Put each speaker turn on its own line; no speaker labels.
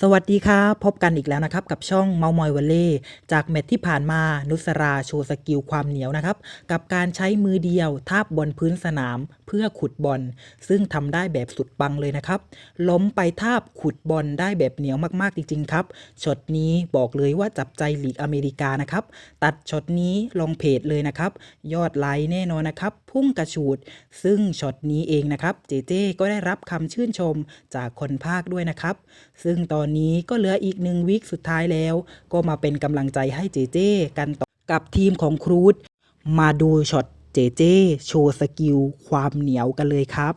สวัสดีครับพบกันอีกแล้วนะครับ กับช่องเมามอยวัลเล่ จากแมตช์ที่ผ่านมานุสราโชว์สกิลความเหนียวนะครับ กับการใช้มือเดียวทาบบนพื้นสนาม เพื่อขุดบอลซึ่งทำได้แบบสุดปังเลยนะครับ ล้มไปทาบขุดบอลได้แบบเหนียวมากๆจริงๆครับช็อตนี้บอกเลยว่าจับใจลีกอเมริกานะครับ ตัดช็อตนี้ลงเพจเลยนะครับ ยอดไลค์แน่นอนนะครับ พุ่งกระฉูด ซึ่งช็อตนี้เองนะครับ เจเจก็ได้รับคำชื่นชมจากคนภาคด้วยนะครับ ซึ่งตอนนี้ก็เหลืออีกหนึ่งวิคสุดท้ายแล้ว ก็มาเป็นกำลังใจให้เจเจกันต่อกับทีมของครูดมาดูช็อต เจเจโชว์สกิลความเหนียวกันเลยครับ